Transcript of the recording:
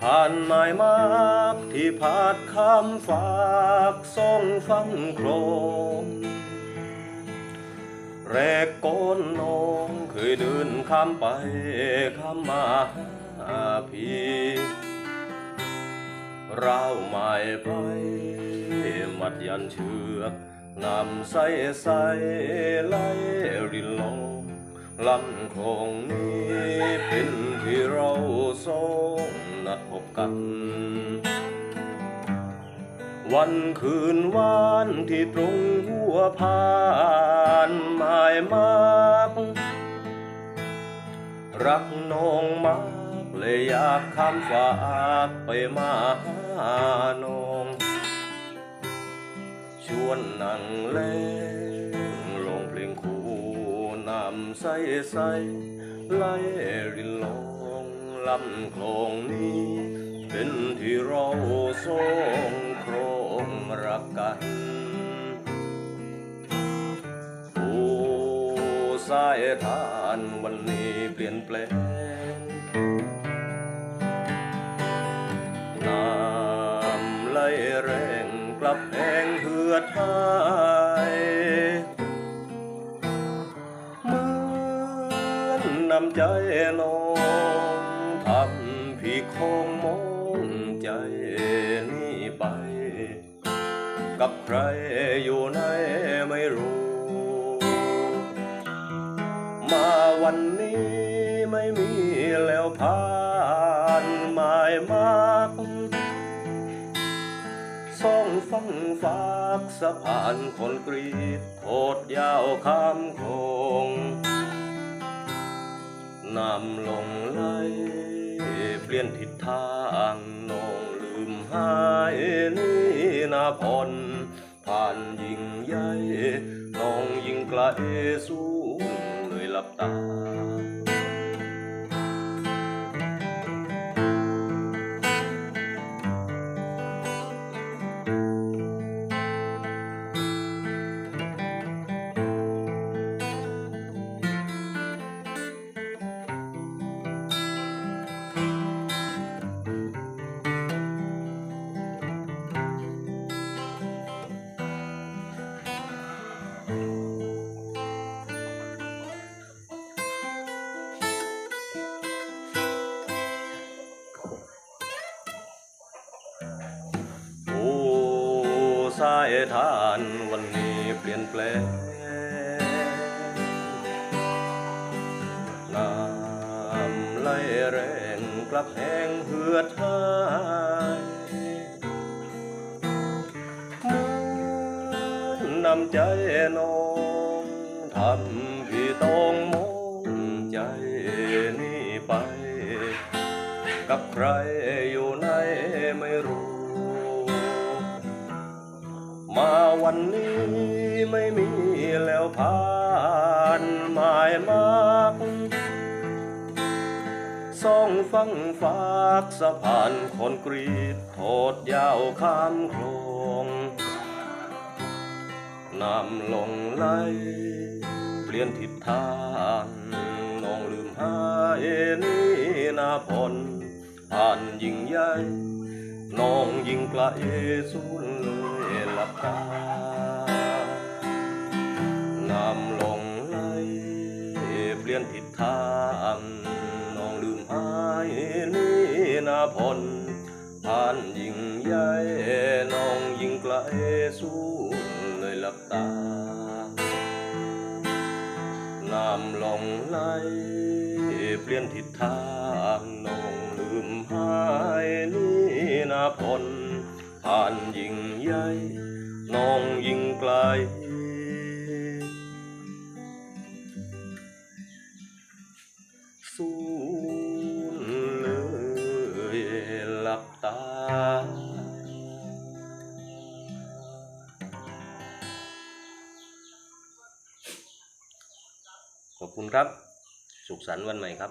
ผ่านหมายมากที่พาดคำฝากส่งฟังโครง ข้ามไปข้ามมาพี่เราหมายไปมัดยันเชือกนำใส่ใส่ไหลรินลงลำคงนี้เป็นที่เราสองนัดพบกัน วันคืนวานที่ตรงหัวพานหมายมาก รักน้องมากเลยอยากข้ามฝากไปมาหาน้อง ชวนนั่งเล่นลงเพลงคู่นำใส่ใส่ไหลรินลงลำคลองนี้ เป็นที่เราสองโครงรักกัน สายทานวันนี้เปลี่ยนแปลงน้ำไหลแรงกลับแห้งเหือดหายเหมือนนำใจน้องทำพี่คงมองใจนี่ไป กับใครอยู่ไหนไม่รู้ มาวันนี้ไม่มีแล้วผ่านหมายมากส่องฟังฝากสะพานคนกรีดโคดยาวข้ามโคงน้ำลงไหลเปลี่ยนทิศทางน้องลืมหายนี่นาพรผ่านยิ่งใหญ่น้องยิ่งกลสูงเลย หลับายทานวันนี้เปลี่ยนแปลงน้ำไหลแรงกลับแห้งเหือดหายเหมือนนำใจน้องทำพี่ต้องมองใจนี่ไป กับใครอยู่ไหนไม่รู้ มาวันนี้ไม่มีแล้วผ่านหมายมากสองฟังฝากสะพานคนกรีตโทดยาวข้ามโคลงน้ำลงไหลเปลี่ยนทิศทางน้องลืมหายนี่นาพลผ่านยิ่งใหญ่ น้องยิ่งไกลสูนเลยหลับตาน้ำลงไหลเปลี่ยนทิศทางน้องลืมหายนี่นาพลผ่านยิ่งใหญ่น้องยิ่งไกลสูนเลยหลับตาน้ำลงไหลเปลี่ยนทิศทาง พลผ่านยิ่งใหญ่น้องยิ่งไกล สูญเลยหลับตา ขอบคุณครับ สุขสันต์วันใหม่ครับ